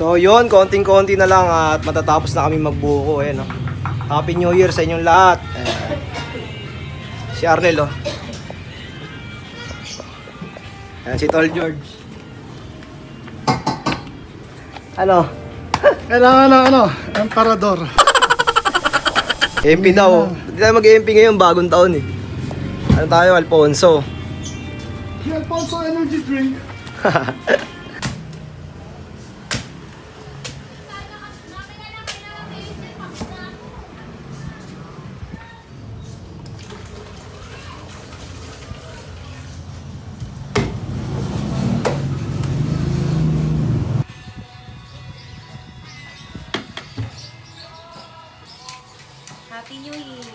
So yun, konting-konti na lang at matatapos na kami magbuko. Ayan, oh. Happy New Year sa inyong lahat. Ayan. Si Arnel, oh. Ayan, si Tol George. Ano? Kailangan ng ano, emperador. MP daw. Hindi tayo mag-MP ngayon, bagong taon eh. Ano tayo, Alfonso? Si Alfonso Energy Drink. Happy New Year!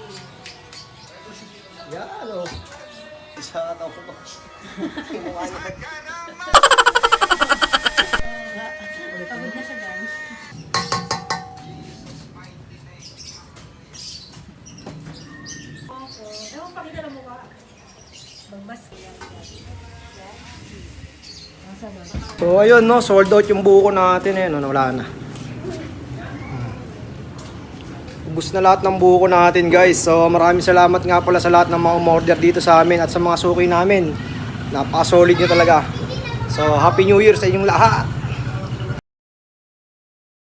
Yan, oh. Isa ka ko. Mukha niya. Pagod na siya guys. Ewan pa kita na mukha. Bagbas ko yan. Ba? So ayun no, sold out yung buko natin eh, no, wala na. Ubus na lahat ng buko natin guys. So maraming salamat nga pala sa lahat ng mga umorder dito sa amin at sa mga suki namin. Napaka-solid nyo talaga. So Happy New Year sa inyong lahat.